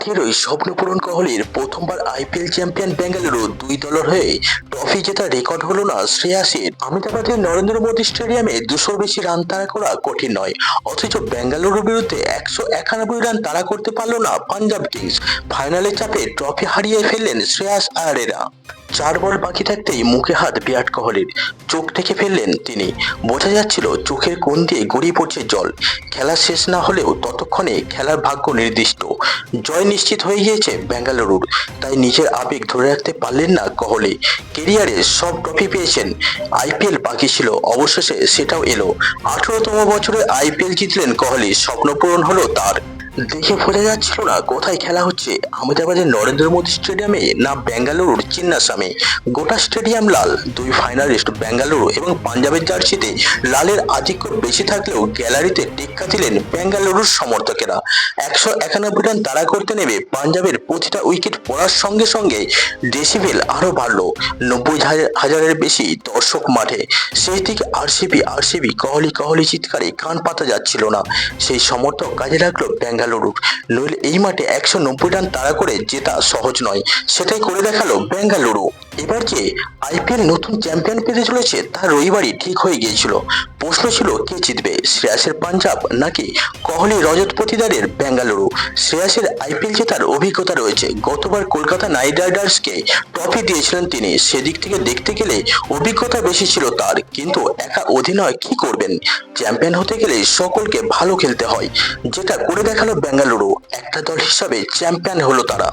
আঠেরোই স্বপ্নপূরণ কোহলির প্রথমবার আইপিএল চ্যাম্পিয়ন বেঙ্গালুরু দুই দলের হয়ে ট্রফি জেতার রেকর্ড হলো না শ্রেয়াসের আহমেদাবাদের নরেন্দ্র মোদী স্টেডিয়ামে দুশোর বেশি রান তাড়া করা কঠিন নয়। অথচ বেঙ্গালুরুর বিরুদ্ধে একশো একানব্বই রান তাড়া করতে পারল না পাঞ্জাব কিংস। ফাইনালের চাপে ট্রফি হারিয়ে ফেললেন শ্রেয়াস আয়ারেরা চার বল বাকি থাকতেই মুখে হাত বিরাট কোহলির। চোখ থেকে ফেললেন তিনি। বোঝা যাচ্ছিল চোখের কোণ দিয়ে গড়িয়ে পড়ছে জল। খেলা শেষ না হলেও ততক্ষণে খেলার ভাগ্য নির্দিষ্ট। জয় নিশ্চিত হয়ে গিয়েছে বেঙ্গালুরুর। তাই নিজের আবেগ ধরে রাখতে পারলেন না কোহলি। কেরিয়ারে সব ট্রফি পেয়েছেন। আইপিএল বাকি ছিল, অবশেষে সেটাও এলো। আঠেরোতম বছরে আইপিএল জিতলেন কোহলি। স্বপ্ন পূরণ হলো তার। দেখে বোঝা যাচ্ছিল না কোথায় খেলা হচ্ছে। আহমেদাবাদের নরেন্দ্র মোদী স্টেডিয়ামে না বেঙ্গালুরুর চিন্নাস্বামী। গোটা স্টেডিয়াম লাল। দুই ফাইনালিস্ট বেঙ্গালুরু এবং পাঞ্জাবের জার্সিতে লালের আধিক্য বেশি থাকলেও গ্যালারিতে টেক্কা দিলেন বেঙ্গালুরুর সমর্থকেরা। একশো একানব্বই রান তাড়া করতে নেমে পাঞ্জাবের প্রতিটা উইকেট পড়ার সঙ্গে সঙ্গে ডেসিবেল আরও বাড়লো। নব্বই হাজার- হাজারের বেশি দর্শক মাঠে। সেই দিকে আরসিবি আরসিবি কহলি কহলি চিৎকারে কান পাতা যাচ্ছিল না। সেই সমর্থক কাজে লাগল বেঙ্গালুরু নইলে এই মাঠে একশো নব্বই রান তাড়া করে জেতা সহজ নয়। সেটাই করে দেখাল বেঙ্গালুরু। এবার যে আইপিএল নতুন চ্যাম্পিয়ন পেতে চলেছে, তা রবিবারই ঠিক হয়ে গিয়েছিল। প্রশ্ন ছিল, কে জিতবে, শ্রেয়াসের পাঞ্জাব নাকি কোহলি রজত প্রতিদারের বেঙ্গালুরু? শ্রেয়াসের আইপিএল জেতার অভিজ্ঞতা রয়েছে। গতবার কলকাতা নাইট রাইডার্সকে ট্রফি দিয়েছিলেন তিনি। সেদিক থেকে দেখতে গেলে অভিজ্ঞতা বেশি ছিল তার। কিন্তু একা অধিনয় কি করবেন? চ্যাম্পিয়ন হতে গেলে সকলকে ভালো খেলতে হয়। যেটা করে দেখাল বেঙ্গালুরু, একটা দল হিসাবে চ্যাম্পিয়ন হলো তারা।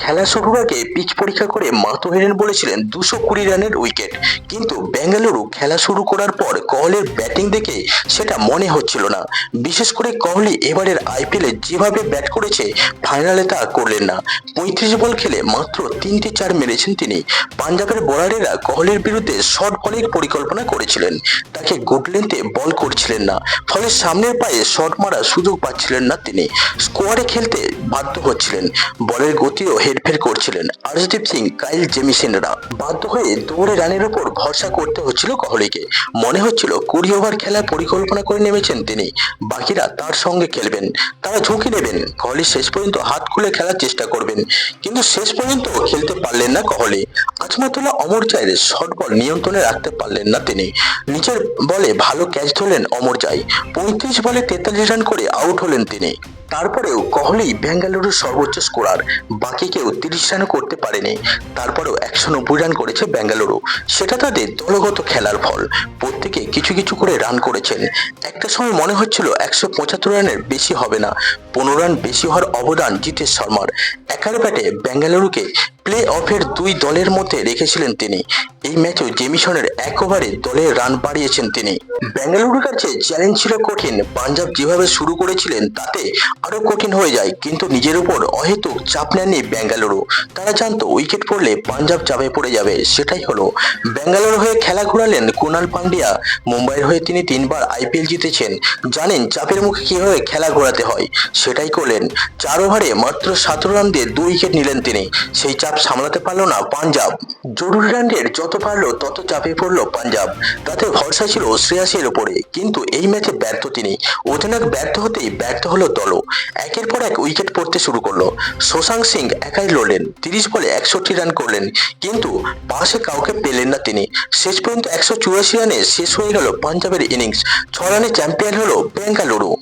খেলা শুরুর আগে পিচ পরীক্ষা করে মাতো হেরেন বলেছিলেন দুশো কুড়ি রানের উইকেট। কিন্তু বেঙ্গালুরু খেলা শুরু করার পর কোহলির ব্যাটিং দেখে সেটা মনে হচ্ছিল না। বিশেষ করে কোহলি এবারের আইপিএলে যেভাবে ব্যাট করেছে, ফাইনালে তা করলেন না। পঁয়ত্রিশ বল খেলে মাত্র তিনটি চার মেরেছেন তিনি। পাঞ্জাবের বোলারেরা কোহলির বিরুদ্ধে শর্ট বলের পরিকল্পনা করেছিলেন। তাকে গুড লেন্থে বল করছিলেন না। ফলে সামনের পায়ে শট মারার সুযোগ পাচ্ছিলেন না তিনি। স্কোয়াডে খেলতে বাধ্য হচ্ছিলেন। বলের গতিও হেরফের করছিলেন। আর্শদীপ সিং, কাইল জেমিসেনরা বাধ্য হয়ে দৌড়ে রানের উপর ভরসা করতে হচ্ছিল কোহলিকে। মনে হচ্ছিল কুড়ি ওভার খেলার পরিকল্পনা করে নেমেছেন তিনি। বাকিরা তার সঙ্গে খেলবেন। তারা ঝুঁকি নেবেন। কোহলি শেষ পর্যন্ত হাত খুলে খেলার চেষ্টা করবেন। কিন্তু শেষ পর্যন্ত খেলতে পারলেন না কোহলি। আজমাতুল্লাহ অমর চাইলে শর্ট বল নিয়ন্ত্রণে রাখতে পারলেন না তিনি। নিচের বলে ভালো ক্যাচ ধরলেন অমর চাই পঁয়ত্রিশ বলে তেতাল্লিশ রান করে আউট হলেন তিনি। তারপরেও কোহলি বেঙ্গালুরুর সর্বোচ্চ স্কোরার বাকি কেউ তিরিশ রানও করতে পারেনি। তারপরেও একশো নব্বই রান করেছে বেঙ্গালুরু সেটা তাদের দলগত খেলার ফল। প্রত্যেকে কিছু কিছু করে রান করেছেন। একটা সময় মনে হচ্ছিল একশো পঁচাত্তর রানের বেশি হবে না। পনেরো রান বেশি হওয়ার অবদান জিতেশ শর্মার। একার ব্যাটে বেঙ্গালুরুকে প্লে অফের দুই দলের মধ্যে রেখেছিলেন তিনি। এই ম্যাচেও জেমিসনের এক ওভারে দলের রান বাড়িয়েছেন তিনি। বেঙ্গালুরুর কাছে চ্যালেঞ্জ ছিল কঠিন। পাঞ্জাব যেভাবে শুরু করেছিলেন, তাতে আরও কঠিন হয়ে যায়। কিন্তু নিজের উপর অহেতুক চাপ নেননি বেঙ্গালুরু। তারা জানতো উইকেট পড়লে পাঞ্জাব চাপে পড়ে যাবে, সেটাই হলো। বেঙ্গালুরু হয়ে খেলা ঘোরালেন কুনাল পান্ডিয়া। মুম্বাইয়ের হয়ে তিনি তিনবার আইপিএল জিতেছেন। জানেন চাপের মুখে কীভাবে খেলা ঘোরাতে হয়। সেটাই করলেন। চার ওভারে মাত্র সতেরো রান দিয়ে দুই উইকেট নিলেন তিনি। সেই চাপ সামলাতে পারল না পাঞ্জাব। জরুরি রানের যত পারল, তত চাপে পড়ল পাঞ্জাব। তাতে ভরসা ছিল শ্রেয়াসের উপরে। কিন্তু এই ম্যাচে ব্যর্থ তিনি। অধিনায়ক ব্যর্থ হতেই ব্যর্থ হলো দলও। একের পর এক উইকেট পড়তে শুরু করল। শশাঙ্ক সিং একাই লড়লেন। তিরিশ বলে একষট্টি রান করলেন। কিন্তু পাশে কাউকে পেলেন না তিনি। শেষ পর্যন্ত একশো চুরাশি রানে শেষ হয়ে গেল পাঞ্জাবের ইনিংস। ছ রানে চ্যাম্পিয়ন হলো বেঙ্গালুরু।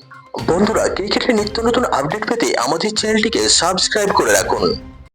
বন্ধুরা ক্রিকেটের নিত্য নতুন আপডেট পেতে আমাদের চ্যানেলটিকে সাবস্ক্রাইব করে রাখুন।